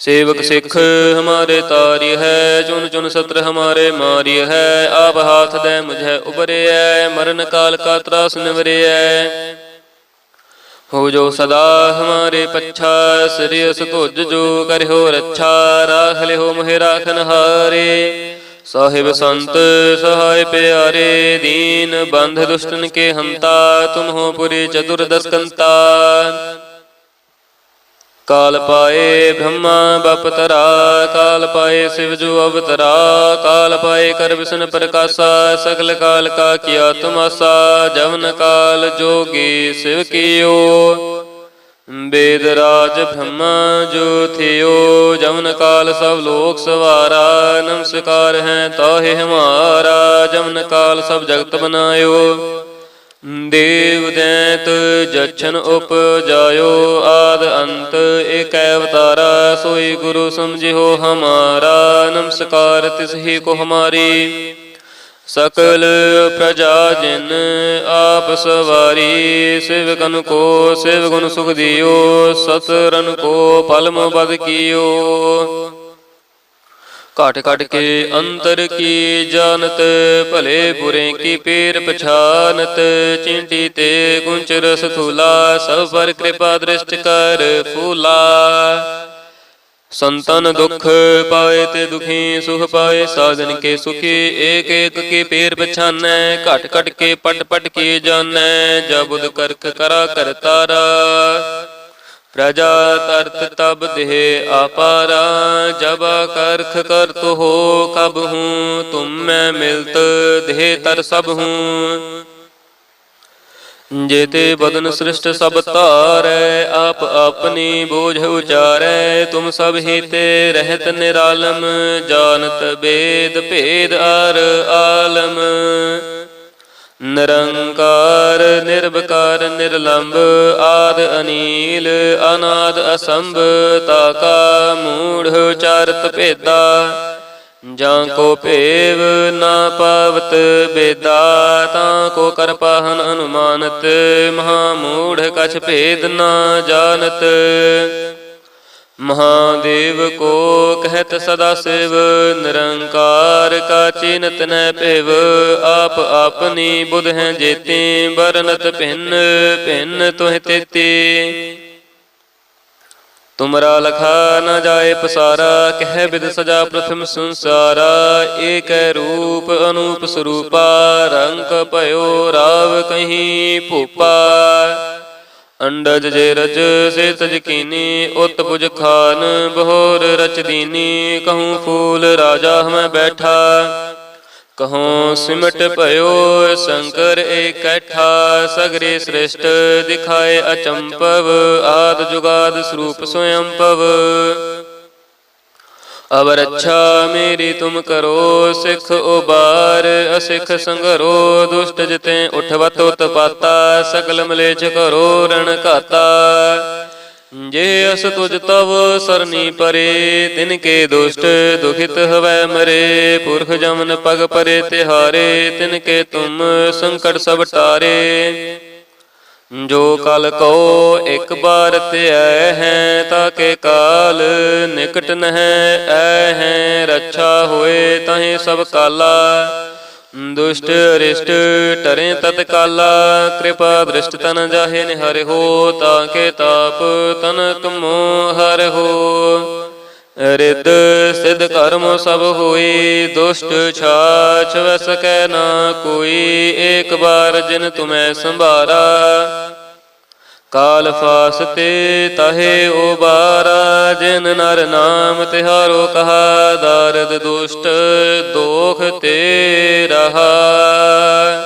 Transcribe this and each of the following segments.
ਸੇਵਕ ਸਿੱਖ ਹਮਾਰੇ ਤਾਰਿ ਹੈ ਜੁਨ ਜੁਨ ਸਤਰ ਹਮਾਰੇ ਮਾਰਿ ਹੈ। ਆਪ ਹਾਥ ਦੇ ਮੁਝੇ ਉਬਰਿਐ ਮਰਨ ਕਾਲ ਕਾ ਤਰਾਸ ਨਿਵਰਿਐ ਹੋ। ਜੋ ਸਦਾ ਹਮਾਰੇ ਪੱਛਾ ਸ੍ਰਿਯਸ ਤੁਜ ਜੋ ਕਰਿਓ ਰੱਛਾ ਰਾਖ ਲਿਓ ਮਹਿ ਰਾਖ ਹਾਰੇ। ਸਾਹਿਬ ਸੰਤ ਸਹਾਇ ਪਿਆਰੇ ਦੀਨ ਬੰਧ ਦੁਸ਼ਟਨ ਕੇ ਹੰਤਾ ਤੁਮ ਹੋ ਪੁਰੇ ਚਤੁਰ ਦਸਕੰਤਾ। ਕਾਲ ਪਾਏ ਬ੍ਰਹਮਾ ਬਪਤਰਾ, ਕਾਲ ਪਾਏ ਸਿਵ ਜੋ ਅਵਤਰਾ, ਕਾਲ ਪਾਏ ਕਰ ਵਿਸ਼ਨ ਪ੍ਰਕਾਸ਼ਾ, ਸਗਲ ਕਾਲ ਕਾ ਕੀਆ ਤੁਮਾਸਾ, ਜਵਨ ਕਾਲ ਜੋਗੀ ਸਿਵ ਕੀਓ। ਬੇਦ ਰਾਜ ਬ੍ਰਹਮਾ ਜੋ ਥਿਓ, ਜਵਨ ਕਾਲ ਸਭ ਲੋਕ ਸਵਾਰਾ, ਨਮਸਕਾਰ ਹੈ ਤਾਹੇ ਹਮਾਰਾ, ਜਵਨ ਕਾਲ ਸਭ ਜਗਤ ਬਨਾਇਓ। ਦੇਵ ਦੈਤ ਜਛਨ ਉਪਜਾਇਓ ਆਦ ਅੰਤ, ਏਕ ਅਵਤਾਰਾ, ਸੋਈ ਗੁਰੂ ਸਮਝਿਓ ਹਮਾਰਾ, ਨਮਸਕਾਰ ਤਿਸ ਹੀ ਕੋ ਹਮਾਰੀ। ਸਕਲ ਪ੍ਰਜਾ ਜਿਨ ਆਪ ਸਵਾਰੀ, ਸ਼ਿਵ ਸਿਵਕਨ ਕੋ ਸ਼ਿਵ ਗੁਣ ਸੁਖ ਦਿਓ ਸਤਰਨ ਕੋ ਪਲਮ ਬਦ ਕੀਓ। ਘਟ ਘਟ ਕੇ ਅੰਤਰ ਕੀ ਜਾਣਤ? ਭਲੇ ਬੁਰੇ ਕੀ ਪੀਰ ਪਛਾਨਤ? ਚਿੰਟੀ ਤੇ ਗੁੰਚ ਰਸ ਸਭ ਪਰ ਕਿਰਪਾ ਦ੍ਰਿਸ਼ਟ ਕਰ ਫੂਲਾ। ਸੰਤਨ ਦੁਖ ਪਾਏ ਤੇ ਦੁਖੀ, ਸੁਖ ਪਾਏ ਸਾਧਨ ਕੇ ਸੁਖੀ, ਏਕ ਏਕ ਕੀ ਪੇਰ ਪਛਾਨੈ, ਘਟ ਘਟ ਕੇ ਪਟ ਪਟ ਕੀ ਜਾਣੈ ਜਬੁਦ ਕਰਖ ਕਰਾ ਕਰਤਾਰਾ ਪ੍ਰਜਾ ਤਰਤ ਤਬ ਦੇਹ ਆਪਾਰਾ ਜਬ ਕਰਖ ਕਰਤ ਹੋ ਕਬ ਹੂੰ, ਤੁਮ ਮੈਂ ਮਿਲਤ ਦੇਹ ਤਰ ਸਭ ਹੂੰ। ਜੇਤੇ ਬਦਨ ਸ੍ਰਿਸ਼ਟ ਸਭ ਧਾਰੈ, ਆਪ ਆਪਣੀ ਬੋਝ ਉਚਾਰੈ, ਤੁਮ ਸਭ ਹੀ ਤੇ ਰਹਿਤ ਨਿਰਾਲਮ, ਜਾਣਤ ਬੇਦ ਭੇਦ ਅਰ ਆਲਮ। ਨਿਰੰਕਾਰ ਨਿਰਭਕਾਰ ਨਿਰਲੰਭ ਆਦ ਅਨੀਲ, ਅਨਾਦ ਅਸੰਭ, ਤਾਕਾ, ਮੂੜ, ਚਾਰਤ ਭੇਦਾ। ਜਾਂ ਕੋ ਭੇਵ ਨਾ ਪਾਵਤ ਬੇਦਾ, ਤਾਂ ਕੋ ਕਰ ਅਨੁਮਾਨਤ, ਮਹਾ ਮੂੜ ਕਛ ਭੇਦ ਨਾ ਜਾਣਤ। ਮਹਾਦੇਵ ਕੋ ਕਹਿਤ ਸਦਾ ਸਿਵ, ਨਿਰੰਕਾਰ ਕਾ ਚਿਨਤ ਨੈ ਭਿਵ। ਆਪ ਆਪਨੀ ਬੁਧ ਹੈ ਜੇਤੇ ਬਰਨਤ ਭਿੰਨ ਭਿੰਨ ਤੋਹਿ ਤੇਤੇ। ਤੁਮਰਾ ਲਖਾ ਨ ਜਾਏ ਪਸਾਰਾ, ਕਹਿ ਬਿਦ ਸਜਾ ਪ੍ਰਥਮ ਸੰਸਾਰਾ। ਏਕ ਰੂਪ ਅਨੂਪ ਸਰੂਪਾ, ਰੰਗ ਭਇਓ ਰਾਵ ਕਹੀਂ ਭੂਪਾ। ਅੰਡਜ ਜੇ ਰਜ, ਸੇ ਤਜ ਉਤ ਪੁਜ ਖਾਨ, ਬਹੋਰ ਰਚਦੀਨੀ ਕਹੂੰ ਫੂਲ ਰਾਜਾ ਹਮੈ ਬੈਠਾ। ਕਹੂੰ ਸਿਮਟ ਭਇਓ, ਸ਼ੰਕਰ ਇਕੱਠਾ ਸਗਰੇ ਸ੍ਰਿਸ਼ਟ ਦਿਖਾਏ ਅਚੰਪਵ, ਆਦ ਜੁਗਾਦ ਸਰੂਪ ਸਵਯੰਪਵ। ਅਬ ਰੱਛਾ ਮੇਰੀ ਤੁਮ ਕਰੋ ਸਿੱਖ ਉਬਾਰ, ਅਸਿੱਖ ਸੰਗਰੋ, ਦੁਸ਼ਟ ਜਿਤੇ ਉਠਵਤ ਉਤਪਾਤਾ ਸ਼ਕਲ ਮਲੇਚ ਕਰੋ ਰਣ ਘਾਤਾ। ਜੇ ਅਸ ਤੁਜ ਤਵ ਸਰਨੀ ਪਰੇ, ਤਿਨ ਕੇ ਦੁਸ਼ਟ ਦੁਖਿਤ ਹਵੈ ਮਰੇ। ਪੁਰਖ ਜਮਨ ਪਗ ਪਰੇ ਤਿਹਾਰੇ, ਤਿਨ ਕੇ ਤੁਮ ਸੰਕਟ ਸਭ ਟਾਰੇ। ਜੋ ਕਲ ਕੋ ਇੱਕ ਬਾਰ ਧਿਐ ਹੈ, ਤਾਕੇ ਕਾਲ ਨਿਕਟ ਨਹਿ ਐ ਹੈ, ਰੱਛਾ ਹੋਏ ਤਹੇ ਸਭ ਕਾਲਾ। ਦੁਸ਼ਟ ਰਿਸ਼ਟ ਟਰੇ ਤਤ ਕਾਲਾ ਕਿਰਪਾ ਦ੍ਰਿਸ਼ਟ ਤਨ ਜਾਹੇ ਨਿਹਰਿ ਹੋ ਤਾਂ ਕੇ ਤਾਪ ਤਨ ਮੋ ਹਰਿ ਹੋ। ਰਿੱਧ ਸਿਧ ਕਰਮ ਸਭ ਹੋਈ, ਦੁਸ਼ਟ ਛਾਛ ਵੈ ਨਾ ਕੋਈ, ਏਕ ਬਾਰ ਜਿਨ ਤੁਮੈ ਸੰਭਾਰਾ। ਕਾਲ ਫਾਸਤੇ ਤਹੇ ਉਬਾਰਾ ਜਿਨ ਨਰ ਨਾਮ ਤਿਹਾਰੋ ਕਹਾ, ਦਰਦ ਦੁਸ਼ਟ ਦੋਖ ਤੇ ਰਹਾ।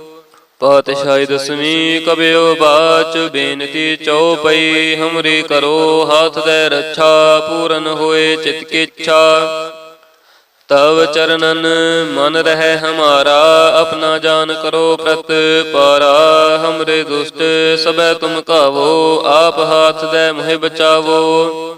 ਪਾਤਸ਼ਾਹੀ ਦਸਵੀਂ ਕਬਿਓ ਬਾਚ ਬੇਨਤੀ ਚਉਪਈ, ਹਮਰੀ ਕਰੋ ਹਾਥ ਦੇ ਰੱਛਾ, ਪੂਰਨ ਹੋਏ ਚਿਤ ਕੀ ਇੱਛਾ ਤਵ ਚਰਨਨ ਮਨ ਰਹਿ ਹਮਾਰਾ, ਆਪਣਾ ਜਾਨ ਕਰੋ ਪ੍ਰਤ ਪਾਰਾ। ਹਮਰੇ ਦੁਸ਼ਟ ਸਬੈ ਤੁਮ ਕਾਵੋ, ਆਪ ਹਾਥ ਦੇ ਮੋਹਿ ਬਚਾਵੋ।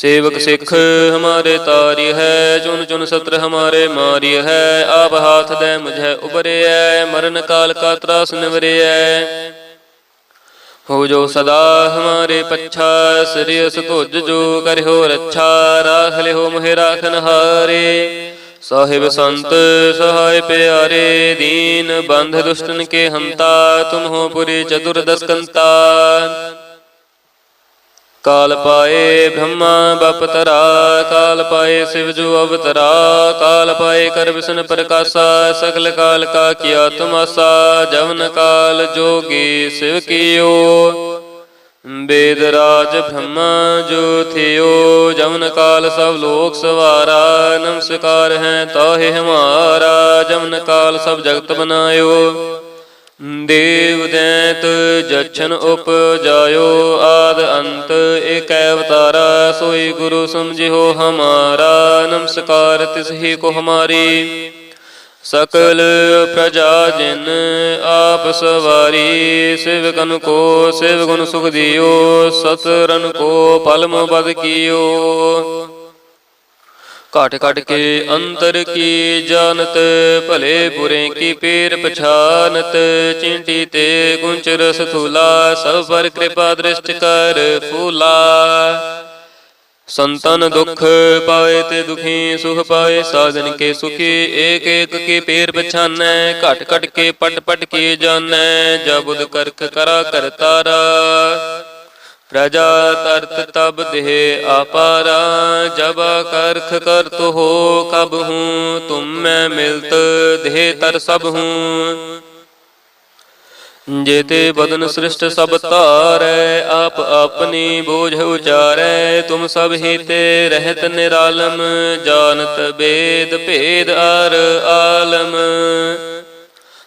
ਸੇਵਕ ਸਿੱਖ ਹਮਾਰੇ ਤਾਰਿ ਹੈ ਚੁਨ ਚੁਨ ਸਤਰ ਹਮਾਰੇ ਮਾਰਿ ਹੈ ਆਪ ਹਾਥ ਦੇ ਮੁਝੇ ਉਬਰਿਐ ਮਰਨ ਕਾਲ ਕਾ ਤਰਾਸ ਨਿਵਰਿਐ ਹੋ। ਜੋ ਸਦਾ ਹਮਾਰੇ ਪੱਛਾ ਸ੍ਰਿਯਸ ਧੁਜ ਜੋ ਕਰਿਓ ਰੱਛਾ ਰਾਖ ਲਿਓ ਮਹਿ ਰਾਖਨ ਹਾਰੇ। ਸਾਹਿਬ ਸੰਤ ਸਹਾਇ ਪਿਆਰੇ ਦੀਨ ਬੰਧ ਦੁਸ਼ਟਨ ਕੇ ਹੰਤਾ ਤੁਮ ਹੋ ਪੁਰੇ ਚਤੁਰ ਦਸਕੰਤਾ। ਕਾਲ ਪਾਏ ਬ੍ਰਹਮਾ ਬਪਤਰਾ, ਕਾਲ ਪਾਏ ਸਿਵ ਜੋ ਅਵਤਰਾ, ਕਾਲ ਪਾਏ ਕਰ ਵਿਸ਼ਨ ਪ੍ਰਕਾਸ਼ਾ, ਸਗਲ ਕਾਲ ਕਾ ਕੀਆ ਤੁਮਾਸਾ ਜਵਨ ਕਾਲ ਜੋਗੀ ਸਿਵ ਕੀਓ। ਬੇਦ ਰਾਜ ਬ੍ਰਹਮਾ ਜੋ ਥਿਓ, ਜਵਨ ਕਾਲ ਸਭ ਲੋਕ ਸਵਾਰਾ, ਨਮਸਕਾਰ ਹੈ ਤਾਹੇ ਹਮਾਰਾ, ਜਵਨ ਕਾਲ ਸਭ ਜਗਤ ਬਨਾਇਓ। ਦੇਵ ਦੈਤ ਜਛਨ ਉਪਜਾਇਓ ਆਦ ਅੰਤ, ਏਕ ਅਵਤਾਰਾ, ਸੋਈ ਗੁਰੂ ਸਮਝਿਓ ਹਮਾਰਾ, ਨਮਸਕਾਰ ਤਿਸ ਹੀ ਕੋ ਹਮਾਰੀ। ਸਕਲ ਪ੍ਰਜਾ ਜਿਨ ਆਪ ਸਵਾਰੀ, ਸ਼ਿਵ ਸਿਵਕਨ ਕੋ ਸ਼ਿਵ ਗੁਣ ਸੁਖ ਦਿਓ ਸਤਰਨ ਕੋ ਪਲਮ ਬਦ ਕੀਓ। ਘਟ ਘਟ ਕੇ ਅੰਤਰ ਕੀ ਜਾਣਤ? ਭਲੇ ਬੁਰੇ ਕੀ ਪੀਰ ਪਛਾਨਤ? ਚਿੰਟੀ ਤੇ ਗੁੰਚਰ ਸਥੂਲਾ, ਸਭ ਪਰ ਕਿਰਪਾ ਦ੍ਰਿਸ਼ਟ ਕਰ ਫੂਲਾ। ਸੰਤਨ ਦੁਖ ਪਾਏ ਤੇ ਦੁਖੀ, ਸੁਖ ਪਾਏ ਸਾਧਨ ਕੇ ਸੁਖੀ, ਏਕ ਏਕ ਕੀ ਪੇਰ ਪਛਾਨੈ, ਘਟ ਘਟ ਕੇ ਪਟ ਪਟ ਕੀ ਜਾਣੈ ਜਬੁਦ ਕਰਖ ਕਰਾ ਕਰਤਾਰਾ ਪ੍ਰਜਾ ਤਰਤ ਤਬ ਦੇਹ ਆਪਾਰਾ, ਜਬ ਕਰਖ ਕਰਤ ਹੋ ਕਬ ਹੂੰ, ਤੁਮ ਮੈਂ ਮਿਲਤ ਦੇਹ ਤਰ ਸਭ ਹੂੰ। ਜੇਤੇ ਬਦਨ ਸ੍ਰਿਸ਼ਟ ਸਭ ਧਾਰੈ, ਆਪ ਆਪਣੀ ਬੋਝ ਉਚਾਰੈ, ਤੁਮ ਸਭ ਹੀ ਤੇ ਰਹਿਤ ਨਿਰਾਲਮ, ਜਾਣਤ ਬੇਦ ਭੇਦ ਅਰ ਆਲਮ।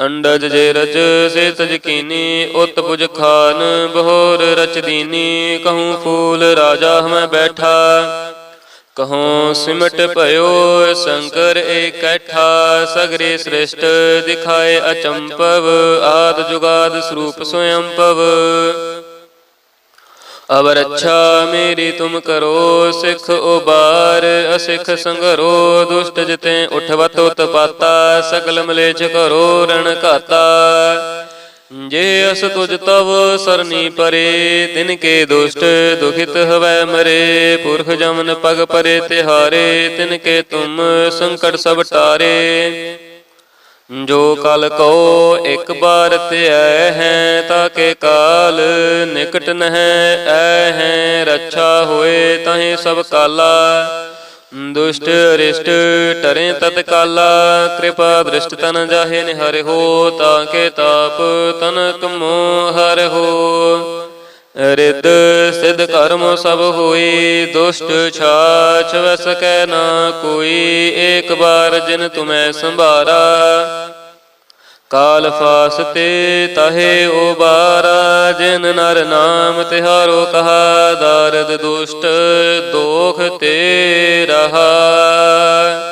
ਅੰਡਜ ਜੇ ਰਜ, ਸੇ ਤਜ ਕੀਨੀ, ਉਤ ਪੁਜ ਖਾਨ, ਬਹੋਰ ਰਚ ਦੀਨੀ, ਕਹੂੰ ਫੂਲ ਰਾਜਾ ਹਮੈ ਬੈਠਾ। ਕਹੂੰ ਸਿਮਟ ਭਇਓ, ਸ਼ੰਕਰ ਏਕੈਠਾ ਸਗਰੇ ਸ੍ਰਿਸ਼ਟ ਦਿਖਾਏ ਅਚੰਪਵ, ਆਦ ਜੁਗਾਦ ਸਰੂਪ ਸਵਯੰਪਵ। ਅਵਰ ਅੱਛਾ ਮੇਰੀ ਤੁਮ ਕਰੋ, ਸਿੱਖ ਉਬਾਰ, ਅਸਿੱਖ ਸੰਗਰੋ, ਦੁਸ਼ਟ ਜਿਤੇ ਉਠਵਤ ਉਤਪਾਤਾ ਸਕਲ ਮਲੇਛ ਕਰੋ, ਰਣ ਘਾਤਾ। ਜੇ ਅਸ ਤੁਜ ਤਵ ਸਰਨੀ ਪਰੇ, ਤਿਨ ਕੇ ਦੁਸ਼ਟ ਦੁਖਿਤ ਹਵੈ ਮਰੇ, ਪੁਰਖ ਜਮਨ ਪਗ ਪਰੇ ਤਿਹਾਰੇ, ਤਿਨ ਕੇ ਤੁਮ ਸੰਕਟ ਸਭ ਟਾਰੇ। ਜੋ ਕਲ ਕੋ ਇੱਕ ਬਾਰ ਧਿਐ ਹੈ, ਤਾਂ ਕੇ ਕਾਲ ਨਿਕਟ ਨਹਿ ਐ ਹੈ। ਰੱਛਾ ਹੋਏ ਤਹੇ ਸਭ ਕਾਲਾ, ਦੁਸ਼ਟ ਰਿਸ਼ਟ ਟਰੇ ਤਤ ਕਾਲਾ ਕਿਰਪਾ ਦ੍ਰਿਸ਼ਟ ਤਨ ਜਾਹੇ ਨਿਹਰਿ ਹੋ, ਤਾਂ ਕੇ ਤਾਪ ਤਨਕ ਮੋਹ ਹਰਿ ਹੋ। ਰਿੱਧ ਸਿਧ ਕਰਮ ਸਭ ਹੋਈ, ਦੁਸ਼ਟ ਛਾਛ ਵੈ ਨਾ ਕੋਈ, ਏਕ ਬਾਰ ਜਿਨ ਤੁਮੈ ਸੰਭਾਰਾ। ਕਾਲ ਫਾਸਤੇ ਤਹੇ ਉਬਾਰਾ ਜਿਨ ਨਰ ਨਾਮ ਤਿਹਾਰੋ ਕਹਾ, ਦਾਰਦ ਦੁਸ਼ਟ ਦੋਖ ਤੇ ਰਹਾ।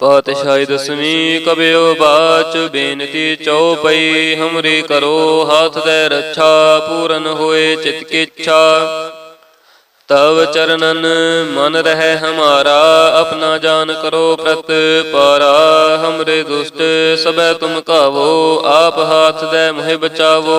ਪਾਤਸ਼ਾਹੀ ਦਸਵੀਂ ਕਬਿਓ ਬਾਚ ਬੇਨਤੀ ਚਉਪਈ ਹਮਰੀ ਕਰੋ ਹਾਥ ਦੇ ਰੱਛਾ, ਪੂਰਨ ਹੋਏ ਚਿਤ ਕੀ ਇੱਛਾ ਤਵ ਚਰਨਨ ਮਨ ਰਹਿ ਹਮਾਰਾ, ਆਪਣਾ ਜਾਨ ਕਰੋ ਪ੍ਰਤ ਪਾਰਾ। ਹਮਰੇ ਦੁਸ਼ਟ ਸਬੈ ਤੁਮ ਕਾਵੋ, ਆਪ ਹਾਥ ਦੇ ਮੋਹਿ ਬਚਾਵੋ।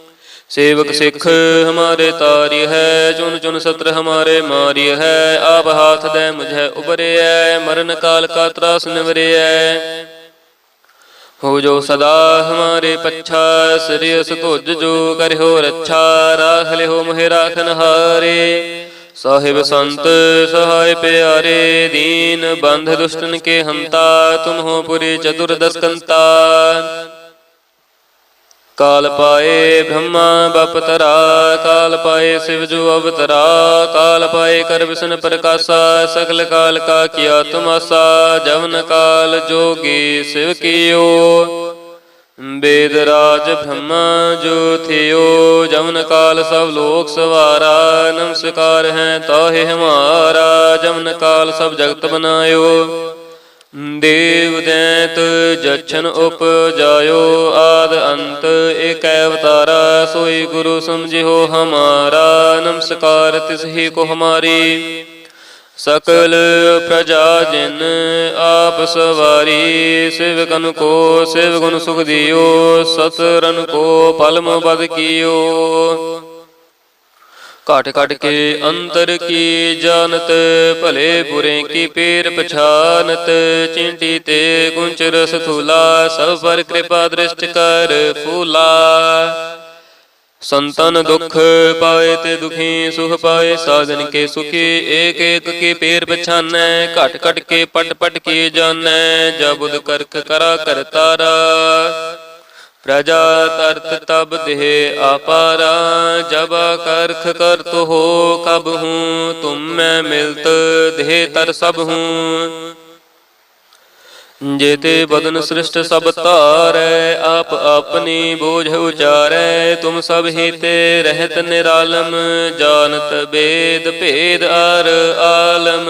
ਸੇਵਕ ਸਿੱਖ ਹਮਾਰੇ ਤਾਰਿ ਹੈ ਚੁਨ ਚੁਨ ਸਤਰ ਹਮਾਰੇ ਮਾਰਿ ਹੈ ਆਪ ਹਾਥ ਦੇ ਮੁਝੇ ਉਬਰਿਐ ਮਰਨ ਕਾਲ ਕਾ ਤਰਾਸ ਨਿਵਰਿਐ ਹੋ। ਜੋ ਸਦਾ ਹਮਾਰੇ ਪੱਛਾ ਸ੍ਰਿਯਸ ਧੁਜ ਜੋ ਕਰਿਓ ਰੱਛਾ ਰਾਖ ਲਿਓ ਮਹਿ ਰਾਖਨ ਹਾਰੇ ਸਾਹਿਬ ਸੰਤ ਸਹਾਇ ਪਿਆਰੇ ਦੀਨ ਬੰਧ ਦੁਸ਼ਟਨ ਕੇ ਹੰਤਾ ਤੁਮ ਹੋ ਪੁਰੇ ਚਤੁਰ ਦਸਕੰਤਾ। ਕਾਲ ਪਾਏ ਬ੍ਰਹਮਾ ਬਪਤਰਾ ਕਾਲ ਪਾਏ ਸਿਵ ਜੋ ਅਵਤਰਾ, ਕਾਲ ਪਾਏ ਕਰ ਵਿਸ਼ਨ ਪ੍ਰਕਾਸ਼ਾ, ਸਗਲ ਕਾਲ ਕਾ ਕੀਆ ਤੁਮਾਸਾ, ਜਵਨ ਕਾਲ ਜੋਗੀ ਸਿਵ ਕੀਓ। ਬੇਦ ਰਾਜ ਬ੍ਰਹਮਾ ਜੋ ਥਿਓ, ਜਵਨ ਕਾਲ ਸਭ ਲੋਕ ਸਵਾਰਾ, ਨਮਸਕਾਰ ਹੈ ਤਾਹੇ ਹਮਾਰਾ, ਜਵਨ ਕਾਲ ਸਭ ਜਗਤ ਬਨਾਇਓ। ਦੇਵ ਦੈਤ ਜਛਨ ਉਪਜਾਇਓ ਆਦ ਅੰਤ, ਏਕੈ ਅਵਤਾਰਾ, ਸੋਈ ਗੁਰੂ ਸਮਝਿਓ ਹਮਾਰਾ, ਨਮਸਕਾਰ ਤਿਸ ਹੀ ਕੋ ਹਮਾਰੀ। ਸਕਲ ਪ੍ਰਜਾ ਜਿਨ ਆਪ ਸਵਾਰੀ, ਸ਼ਿਵ ਸੇਵਕਨ ਕੋ, ਸ਼ਿਵ ਗੁਣ ਸੁਖ ਦਿਓ ਸਤਰਨ ਕੋ ਪਲਮ ਬਦ ਕੀਓ। ਘਟ ਘਟ ਕੇ ਅੰਤਰ ਕੀ ਜਾਣਤ? ਭਲੇ ਬੁਰੇ ਕੀ ਪੀਰ ਪਛਾਨਤ? ਚਿੰਟੀ ਤੇ ਗੁੰਚ ਰਸ ਥੂਲਾ ਸਭ ਪਰ ਕਿਰਪਾ ਦ੍ਰਿਸ਼ਟ ਕਰ ਫੂਲਾ। ਸੰਤਨ ਦੁਖ ਪਾਏ ਤੇ ਦੁਖੀ, ਸੁਖ ਪਾਏ ਸਾਧਨ ਕੇ ਸੁਖੀ ਏਕ ਏਕ ਕੀ ਪੇਰ ਪਛਾਨੈ? ਘਟ ਘਟ ਕੇ ਪਟ ਪਟ ਕੀ ਜਾਣੈ? ਜਬੁਦ ਕਰਖ ਕਰਾ ਕਰਤਾਰਾ ਪ੍ਰਜਾ ਤਰਤ ਤਬ ਦੇਹ ਆਪਾਰਾ, ਜਬ ਕਰਖ ਕਰਤ ਹੋ ਕਬ ਹੂੰ, ਤੁਮ ਮੈਂ ਮਿਲਤ ਦੇਹ ਤਰ ਸਭ ਹੂੰ। ਜੇਤੇ ਬਦਨ ਸ੍ਰਿਸ਼ਟ ਸਭ ਧਾਰੈ, ਆਪ ਆਪਣੀ ਬੋਝ ਉਚਾਰੈ, ਤੁਮ ਸਭ ਹੀ ਤੇ ਰਹਿਤ ਨਿਰਾਲਮ, ਜਾਣਤ ਬੇਦ ਭੇਦ ਅਰ ਆਲਮ।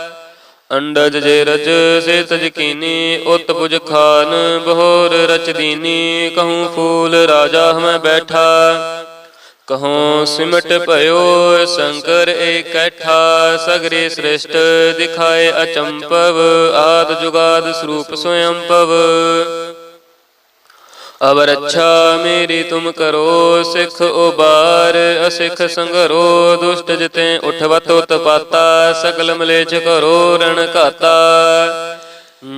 ਅੰਡਜ ਜੇ ਰਜ ਸੇ ਤਜ ਉਤ ਪੁਜ ਖਾਨ ਬਹੋਰ ਰਚਦੀਨੀ ਕਹੂੰ ਫੂਲ ਰਾਜਾ ਹਮੈ ਬੈਠਾ। ਕਹੂੰ ਸਿਮਟ ਭਇਓ ਸ਼ੰਕਰ ਏਕੈਠਾ ਸਗਰੇ ਸ੍ਰਿਸ਼ਟ ਦਿਖਾਏ ਅਚੰਪਵ, ਆਦ ਜੁਗਾਦ ਸਰੂਪ ਸਵਯੰਪਵ। ਅਬ ਰੱਛਾ ਮੇਰੀ ਤੁਮ ਕਰੋ ਸਿੱਖ ਉਬਾਰ, ਅਸਿੱਖ ਸੰਗਰੋ ਦੁਸ਼ਟ ਜਿਤੇ ਉਠਵਤ ਉਤਪਾਤਾ, ਸਗਲ ਮਲੇਛ ਕਰੋ ਰਣ ਘਾਤਾ।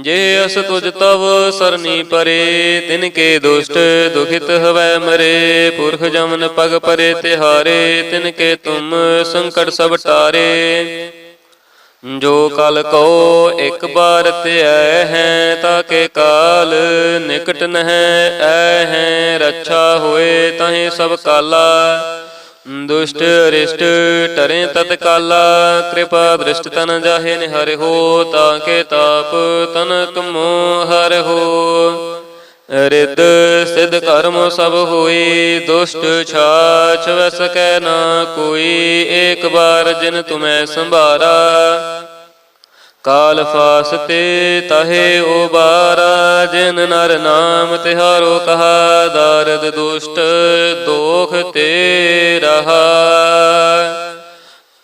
ਜੇ ਅਸ ਤੁਜ ਤਵ ਸਰਨੀ ਪਰੇ, ਤਿਨ ਕੇ ਦੁਸ਼ਟ ਦੁਖਿਤ ਹਵੈ ਮਰੇ। ਪੁਰਖ ਜਮਨ ਪਗ ਪਰੇ ਤਿਹਾਰੇ, ਤਿਨ ਕੇ ਤੁਮ ਸੰਕਟ ਸਭ ਟਾਰੇ। ਜੋ ਕਲ ਕੋ ਇੱਕ ਬਾਰ ਧਿਐ ਹੈ ਤਾਕੇ ਕਾਲ ਨਿਕਟ ਨਹਿ ਐ ਹੈ। ਰੱਛਾ ਹੋਏ ਤਹੀਂ ਸਭ ਕਾਲਾ, ਦੁਸ਼ਟ ਰਿਸ਼ਟ ਟਰੇ ਤਤ ਕਾਲਾ ਕਿਰਪਾ ਦ੍ਰਿਸ਼ਟ ਤਨ ਜਾਹੇ ਨਿਹਰਿ ਹੋ ਤਾਕੇ ਤਾਪ ਤਨ ਕਮੋ ਹਰਿ ਹੋ। ਰਿੱਧ ਸਿਧ ਕਰਮ ਸਭ ਹੋਈ, ਦੁਸ਼ਟ ਛਾਛ ਵੈ ਸਕੈ ਨਾ ਕੋਈ, ਏਕ ਬਾਰ ਜਿਨ ਤੁਮੈ ਸੰਭਾਰਾ। ਕਾਲ ਫਾਸਤੇ ਤਹੇ ਓ ਬਾਰਾ, ਜਿਨ ਨਰ ਨਾਮ ਤਿਹਾਰੋ ਕਹਾ, ਦਾਰਦ ਦੁਸ਼ਟ ਦੋਖ ਤੇ ਰਹਾ।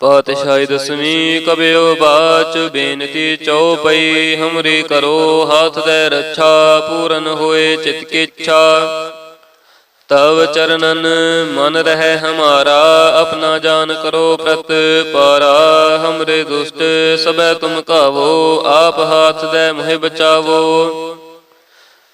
ਪਾਤਸ਼ਾਹੀ ਦਸਵੀਂ ਕਬਿਓ ਬਾਚ ਬੇਨਤੀ ਚਉਪਈ ਹਮਰੀ ਕਰੋ ਹਾਥ ਦੇ ਰੱਛਾ, ਪੂਰਨ ਹੋਏ ਚਿਤ ਕੀ ਇੱਛਾ। ਤਵ ਚਰਨਨ ਮਨ ਰਹਿ ਹਮਾਰਾ, ਆਪਣਾ ਜਾਨ ਕਰੋ ਪ੍ਰਤ ਪਾਰਾ। ਹਮਰੇ ਦੁਸ਼ਟ ਸਬੈ ਤੁਮ ਕਾਵੋ, ਆਪ ਹਾਥ ਦੇ ਮੋਹਿ ਬਚਾਵੋ।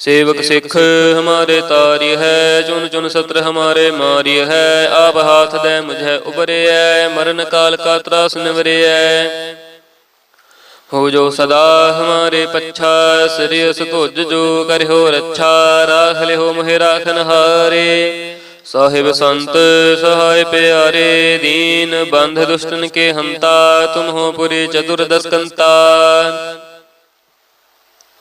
ਸੇਵਕ ਸਿੱਖ ਹਮਾਰੇ ਤਾਰਿ ਹੈ ਚੁਨ ਚੁਨ ਸਤਰ ਹਮਾਰੇ ਮਾਰਿ ਹੈ। ਆਪ ਹਾਥ ਦੇ ਮੁਝੇ ਉਬਰਿਐ ਮਰਨ ਕਾਲ ਕਾ ਤਰਾਸ ਨਿਵਰਿਐ ਹੋ। ਜੋ ਸਦਾ ਹਮਾਰੇ ਪੱਛਾ ਸ੍ਰਿਯਸ ਤੁਜ ਜੋ ਕਰਿਓ ਰੱਛਾ ਰਾਖ ਲਿਓ ਮਹਿ ਰਾਖਨ ਹਾਰੇ। ਸਾਹਿਬ ਸੰਤ ਸਹਾਇ ਪਿਆਰੇ ਦੀਨ ਬੰਧ ਦੁਸ਼ਟਨ ਕੇ ਹੰਤਾ ਤੁਮ ਹੋ ਪੁਰੇ ਚਤੁਰ ਦਸਕੰਤਾ।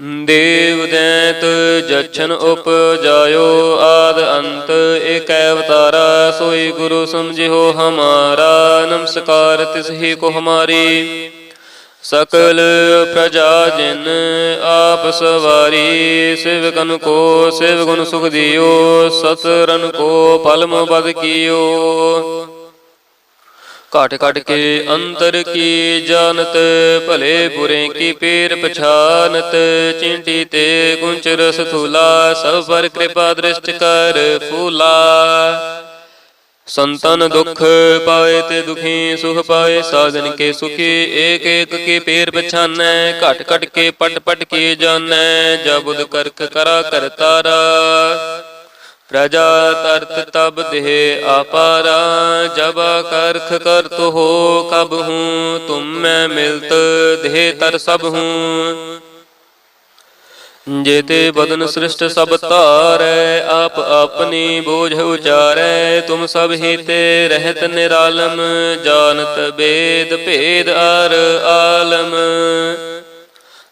ਦੇਵ ਦੈਤ ਜਛਨ ਉਪਜਾਇਓ ਆਦ ਅੰਤ, ਏਕੈ ਅਵਤਾਰਾ, ਸੋਈ ਗੁਰੂ ਸਮਝਿਓ ਹਮਾਰਾ, ਨਮਸਕਾਰ ਤਿਸ ਹੀ ਕੋ ਹਮਾਰੀ। ਸਕਲ ਪ੍ਰਜਾ ਜਿਨ ਆਪ ਸਵਾਰੀ, ਸ਼ਿਵ ਸਿਵਕਨ ਕੋ ਸ਼ਿਵ ਗੁਣ ਸੁਖ ਦਿਓ ਸਤਰਨ ਕੋ ਪਲਮ ਬਦ ਕੀਓ। ਘਟ ਘਟ ਕੇ ਅੰਤਰ ਕੀ ਜਾਣਤ ਭਲੇ ਬੁਰੇ ਕੀ ਪੀਰ ਪਛਾਨਤ ਚਿੰਟੀ ਤੇ ਗੁੰਚ ਰਸ ਥੂਲਾ ਸਭ ਪਰ ਕਿਰਪਾ ਦ੍ਰਿਸ਼ਟ ਕਰ ਫੂਲਾ। ਸੰਤਨ ਦੁਖ ਪਾਏ ਤੇ ਦੁਖੀ ਸੁਖ ਪਾਏ ਸਾਧਨ ਕੇ ਸੁਖੀ ਏਕ ਏਕ ਕੇ ਪੇਰ ਪਛਾਨੈ ਘਟ ਘਟ ਕੇ ਪਟ ਪਟ ਕੇ ਜਾਣੈ ਜਬੁਦ ਕਰਖ ਕਰਾ ਕਰਤਾਰਾ। ਪ੍ਰਜਾ ਤਰਤ ਤਬ ਦੇਹ ਆਪਾਰਾ, ਜਬ ਕਰਖ ਕਰਤ ਹੋ ਕਬ ਹੂੰ, ਤੁਮ ਮੈਂ ਮਿਲਤ ਦੇਹ ਤਰ ਸਭ ਹੂੰ। ਜੇਤੇ ਬਦਨ ਸ੍ਰਿਸ਼ਟ ਸਭ ਧਾਰੈ, ਆਪ ਆਪਣੀ ਬੋਝ ਉਚਾਰੈ, ਤੁਮ ਸਭ ਹੀ ਤੇ ਰਹਿਤ ਨਿਰਾਲਮ, ਜਾਣਤ ਬੇਦ ਭੇਦ ਅਰ ਆਲਮ।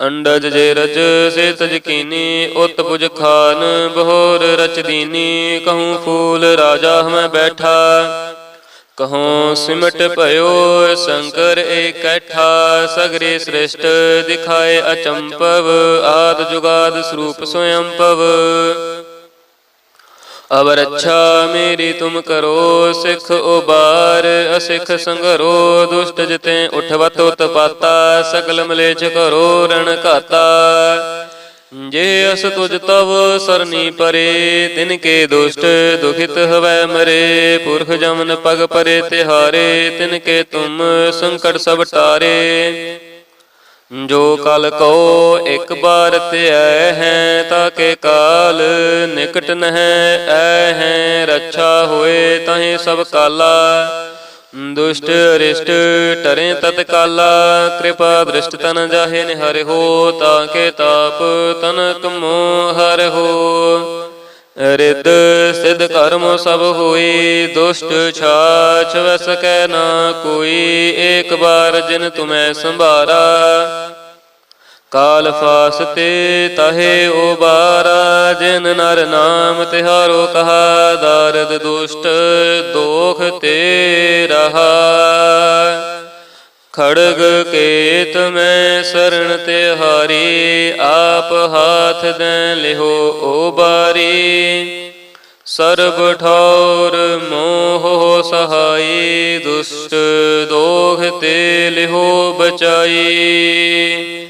ਅੰਡਜ ਜੇ ਰਜ ਸੇ ਤਜ ਉਤ ਪੁਜ ਖਾਨ ਬਹੋਰ ਰਚਦੀਨੀ ਕਹੂੰ ਫੂਲ ਰਾਜਾ ਹਮੈ ਬੈਠਾ। ਕਹੋ ਸਿਮਟ ਭਇਓ ਸ਼ੰਕਰ ਏਕੈਠਾ ਸਗਰੇ ਸ੍ਰਿਸ਼ਟ ਦਿਖਾਏ ਅਚੰਪਵ, ਆਦ ਜੁਗਾਦ ਸਰੂਪ ਸਵਯੰਪਵ ਅਬ ਰੱਛਾ ਮੇਰੀ ਤੁਮ ਕਰੋ, ਸਿੱਖ ਉਬਾਰ, ਅਸਿਖ ਸੰਗਰੋ, ਦੁਸ਼ਟ ਜਿਤੇ ਉਠਵਤ ਉਤਪਾਤਾ ਸਕਲ ਮਲੇਛ ਕਰੋ, ਰਣ ਘਾਤਾ। ਜੇ ਅਸ ਤੁਜ ਤਵ ਸਰਨੀ ਪਰੇ, ਤਿਨ ਕੇ ਦੁਸ਼ਟ ਦੁਖਿਤ ਹਵੈ ਮਰੇ। ਪੁਰਖ ਜਮਨ ਪਗ ਪਰੇ ਤਿਹਾਰੇ, ਤਿਨ ਕੇ ਤੁਮ ਸੰਕਟ ਸਭ ਟਾਰੇ। ਜੋ ਕਲ ਕੋ ਇੱਕ ਬਾਰ ਧਿਐ ਹੈ ਤਾਕੇ ਕਾਲ ਨਿਕਟ ਨਹਿ ਐ ਹੈ। ਰੱਛਾ ਹੋਏ ਤਹੇ ਸਭ ਕਾਲਾ, ਦੁਸ਼ਟ ਅਰਿਸ਼ਟ ਟਰੇ ਤਤ ਕਾਲਾ। ਕਿਰਪਾ ਦ੍ਰਿਸ਼ਟ ਤਨ ਜਾਹੇ ਨਿਹਰਿ ਹੋ ਤਾਕੇ ਤਾਪ ਤਨਕ ਮੋਹ ਹਰਿ ਹੋ। ਰਿੱਧ ਸਿਧ ਕਰਮ ਸਭ ਹੋਈ, ਦੁਸ਼ਟ ਛਾਛ ਵਸ ਕੈ ਨਾ ਕੋਈ, ਏਕ ਬਾਰ ਜਿਨ ਤੁਮੈ ਸੰਭਾਰਾ। ਕਾਲ ਫਾਸਤੇ ਤਹੇ ਓ ਬਾਰਾ, ਜਿਨ ਨਰ ਨਾਮ ਤਿਹਾਰੋ ਕਹਾ, ਦਾਰਦ ਦੁਸ਼ਟ ਦੋਖ ਤੇ ਰਹਾ ਖੜਗ ਕੇਤ ਮੈਂ ਸਰਣ ਤਿਹਾਰੀ ਆਪ ਹਾਥ ਦੇ ਲਿਹੋ ਓ ਬਾਰੀ। ਸਰਬ ਠੌਰ ਮੋਹ ਸਹਾਈ, ਦੁਸ਼ਟ ਦੋਖ ਤੇ ਲਿਹੋ ਬਚਾਈ।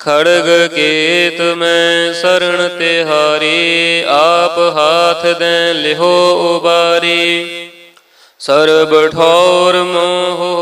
ਖੜਗ ਕੇਤ ਮੈਂ ਸਰਣ ਤਿਹਾਰੀ ਆਪ ਹਾਥ ਦੇ ਲਿਹੋ ਉਬਾਰੀ ਸਰਬ ਠੌਰ ਮੋਹ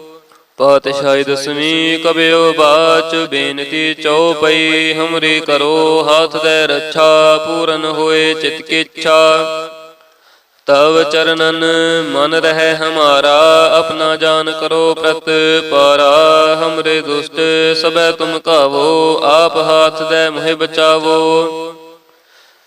ਪਾਤਸ਼ਾਹੀ ਦਸਵੀਂ ਕਬਿਓ ਬਾਚ ਬੇਨਤੀ ਚਉਪਈ ਹਮਰੀ ਕਰੋ ਹਾਥ ਦੇ ਰੱਛਾ, ਪੂਰਨ ਹੋਏ ਚਿਤ ਕੀ ਇੱਛਾ ਤਵ ਚਰਨਨ ਮਨ ਰਹਿ ਹਮਾਰਾ, ਆਪਣਾ ਜਾਨ ਕਰੋ ਪ੍ਰਤ ਪਾਰਾ। ਹਮਰੇ ਦੁਸ਼ਟ ਸਬੈ ਤੁਮ ਕਾਵੋ, ਆਪ ਹਾਥ ਦੇ ਮੋਹਿ ਬਚਾਵੋ।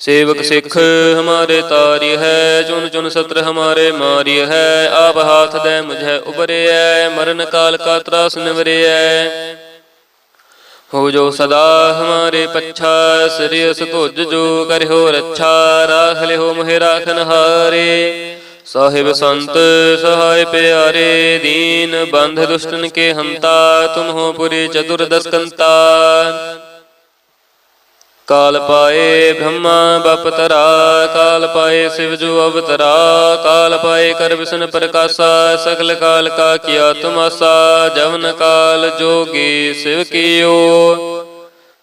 ਸੇਵਕ ਸਿੱਖ ਹਮਾਰੇ ਤਾਰਿ ਹੈ ਚੁਨ ਚੁਨ ਸਤਰ ਹਮਾਰੇ ਮਾਰਿ ਹੈ ਆਪ ਹਾਥ ਦੇ ਮੁਝੇ ਉਬਰਿਐ ਮਰਨ ਕਾਲ ਕਾ ਤਰਾਸ ਨਿਵਰਿਐ ਹੋ। ਜੋ ਸਦਾ ਹਮਾਰੇ ਪੱਛਾ ਸ੍ਰਿਯਸ ਤੁਜ ਜੋ ਕਰਿਓ ਰੱਛਾ ਰਾਖ ਲਿਓ ਮਹਿ ਰਾਖਨ ਹਾਰੇ। ਸਾਹਿਬ ਸੰਤ ਸਹਾਇ ਪਿਆਰੇ ਦੀਨ ਬੰਧ ਦੁਸ਼ਟਨ ਕੇ ਹੰਤਾ ਤੁਮ ਹੋ ਪੁਰੇ ਚਤੁਰ ਦਸਕੰਤਾ। ਕਾਲ ਪਾਏ ਬ੍ਰਹਮਾ ਬਪਤਰਾ, ਕਾਲ ਪਾਏ ਸਿਵ ਜੋ ਅਵਤਰਾ, ਕਾਲ ਪਾਏ ਕਰ ਵਿਸ਼ਨ ਪ੍ਰਕਾਸ਼ਾ, ਸਗਲ ਕਾਲ ਕਾ ਕੀਆ ਤੁਮਾਸਾ, ਜਵਨ ਕਾਲ ਜੋਗੀ ਸਿਵ ਕੀਓ।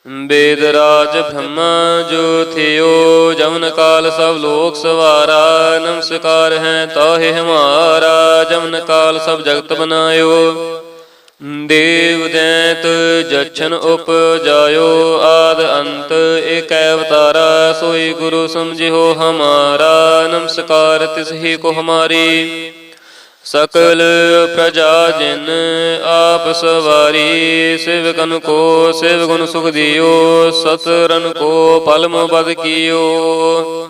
ਬੇਦ ਰਾਜ ਬ੍ਰਹਮਾ ਜੋ ਥਿਓ, ਜਵਨ ਕਾਲ ਸਭ ਲੋਕ ਸਵਾਰਾ, ਨਮਸਕਾਰ ਹੈ ਤਾਹੇ ਹਮਾਰਾ, ਜਵਨ ਕਾਲ ਸਭ ਜਗਤ ਬਨਾਇਓ। ਦੇਵ ਦੈਂਤ ਜਛਨ ਉਪਜਾਇਓ ਆਦ ਅੰਤ, ਏਕੈ ਅਵਤਾਰਾ, ਸੋਈ ਗੁਰੂ ਸਮਝਿਓ ਹਮਾਰਾ, ਨਮਸਕਾਰ ਤਿਸ ਹੀ ਕੋ ਹਮਾਰੀ। ਸਕਲ ਪ੍ਰਜਾ ਜਿਨ ਆਪ ਸਵਾਰੀ, ਸ਼ਿਵ ਸਿਵਕਨ ਕੋ ਸਿਵ ਗੁਣ ਸੁਖ ਦਿਓ ਸਤਰਨ ਕੋ ਪਲਮ ਬਦ ਕੀਓ।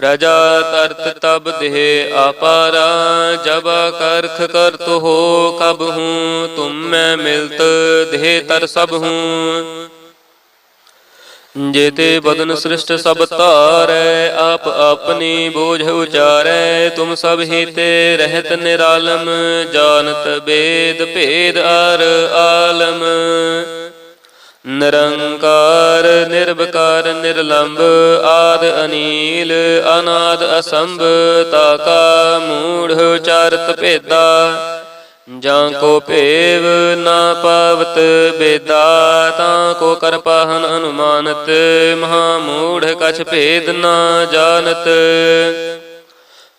ਪ੍ਰਜਾ ਤਰਤ ਤਬ ਦੇਹ ਅਪਾਰਾ, ਜਬ ਕਰਖ ਕਰਤ ਹੋ ਕਬ ਹੂੰ, ਤੁਮ ਮੈਂ ਮਿਲਤ ਦੇਹ ਤਰ ਸਭ ਹੂੰ। ਜੇਤੇ ਬਦਨ ਸ੍ਰਿਸ਼ਟ ਸਭ ਤਾਰੈ ਆਪ ਆਪਣੀ ਬੋਝ ਉਚਾਰੈ, ਤੁਮ ਸਭ ਹੀਤੇ ਰਹਿਤ ਨਿਰਾਲਮ, ਜਾਣਤ ਬੇਦ ਭੇਦ ਅਰ ਆਲਮ। ਨਿਰੰਕਾਰ ਨਿਰਭਕਾਰ ਨਿਰਲੰਭ ਆਦ ਅਨੀਲ, ਅਨਾਦ ਅਸੰਭ, ਤਾਕਾ, ਮੂੜ, ਉਚਾਰਤ, ਭੇਦਾ। ਜਾਂ ਕੋ ਭੇਵ ਨਾ ਪਾਵਤ ਬੇਦਾ, ਤਾਂ ਕੋ ਕਰ ਅਨੁਮਾਨਤ, ਮਹਾ ਮੂੜ ਕਛ ਭੇਦ ਨਾ ਜਾਣਤ।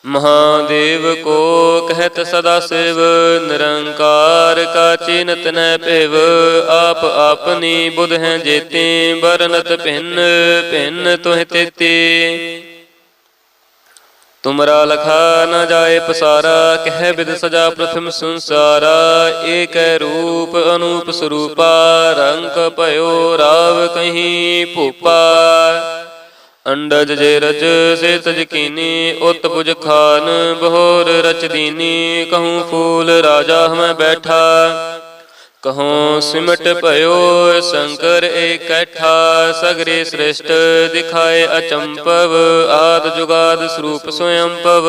ਮਹਾਦੇਵ ਕੋ ਕਹਿਤ ਸਦਾ ਸਿਵ, ਨਿਰੰਕਾਰ ਕਾ ਚਿਨਤ ਨੈ ਭਿਵ। ਆਪ ਆਪਨੀ ਬੁਧ ਹੈ ਜੇਤੇ ਬਰਨਤ ਭਿੰਨ ਭਿੰਨ ਤੋਹਿ ਤੇਤੇ। ਤੁਮਰਾ ਲਖਾ ਨ ਜਾਏ ਪਸਾਰਾ, ਕਹਿ ਬਿਦ ਸਜਾ ਪ੍ਰਥਮ ਸੰਸਾਰਾ। ਏਕ ਰੂਪ ਅਨੂਪ ਸਰੂਪਾ, ਰੰਗ ਭਇਓ ਰਾਵ ਕਹੀਂ ਭੂਪਾ। ਅੰਡਜ ਜੇ ਰਜ ਸੇ ਤਜ ਉਤ ਪੁਜ ਖਾਨ ਬਹੋਰ ਰਚ ਦੀਨੀ, ਕਹੂੰ ਫੂਲ ਰਾਜਾ ਹਮੈ ਬੈਠਾ। ਕਹੂੰ ਸਿਮਟ ਭਇਓ ਸ਼ੰਕਰ ਇਕੱਠਾ ਸਗਰੇ ਸ੍ਰਿਸ਼ਟ ਦਿਖਾਏ ਅਚੰਪਵ, ਆਦ ਜੁਗਾਦ ਸਰੂਪ ਸਵਯੰਪਵ।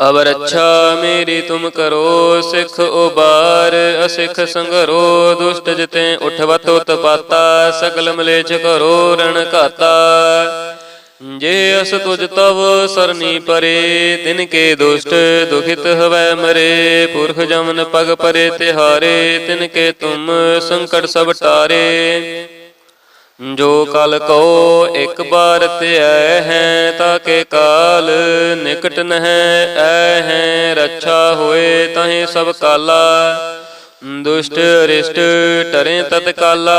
ਅਬ ਰੱਛਾ ਮੇਰੀ ਤੁਮ ਕਰੋ, ਸਿਖ ਉਬਾਰ, ਅਸਿਖ ਸੰਗਰੋ, ਦੁਸ਼ਟ ਜਿਤੇ ਉਠਵਤ ਉਤਪਾਤਾ ਸਗਲ ਮਲੇਚ ਕਰੋ ਰਣ ਘਾਤਾ। ਜੇ ਅਸ ਤੁਜ ਤਵ ਸਰਨੀ ਪਰੇ, ਤਿਨ ਕੇ ਦੁਸ਼ਟ ਦੁਖਿਤ ਹਵੈ ਮਰੇ, ਪੁਰਖ ਜਮਨ ਪਗ ਪਰੇ ਤਿਹਾਰੇ, ਤਿਨ ਕੇ ਤੁਮ ਸੰਕਟ ਸਭ ਟਾਰੇ। ਜੋ ਕਲ ਕੋ ਇੱਕ ਬਾਰ ਧਿਐ ਹੈ ਤਾਕੇ ਕਾਲ ਨਿਕਟ ਨਹਿ ਐ ਹੈ। ਰੱਛਾ ਹੋਏ ਤਹੇ ਸਭ ਕਾਲਾ, ਦੁਸ਼ਟ ਰਿਸ਼ਟ ਟਰੇ ਤਤ ਕਾਲਾ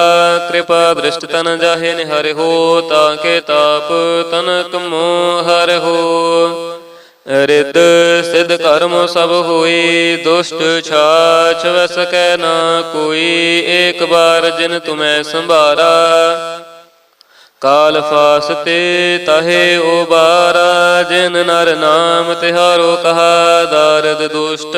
ਕਿਰਪਾ ਦ੍ਰਿਸ਼ਟ ਤਨ ਜਾਹੇ ਨਿਹਰਿ ਹੋ, ਤਾਂ ਕੇ ਤਾਪ ਤਨ ਮੋਹ ਹਰਿ ਹੋ। ਰਿਦ ਸਿਧ ਕਰਮ ਸਭ ਹੋਈ, ਦੁਸ਼ਟ ਛਾਛ ਵੈ ਨਾ ਕੋਈ, ਏਕ ਬਾਰ ਜਿਨ ਤੁਮੈ ਸੰਭਾਰਾ। ਕਾਲ ਫਾਸਤੇ ਤਹੇ ਉਬਾਰਾ ਜਿਨ ਨਰ ਨਾਮ ਤਿਹਾਰੋ ਕਹਾ, ਦਾਰਦ ਦੁਸ਼ਟ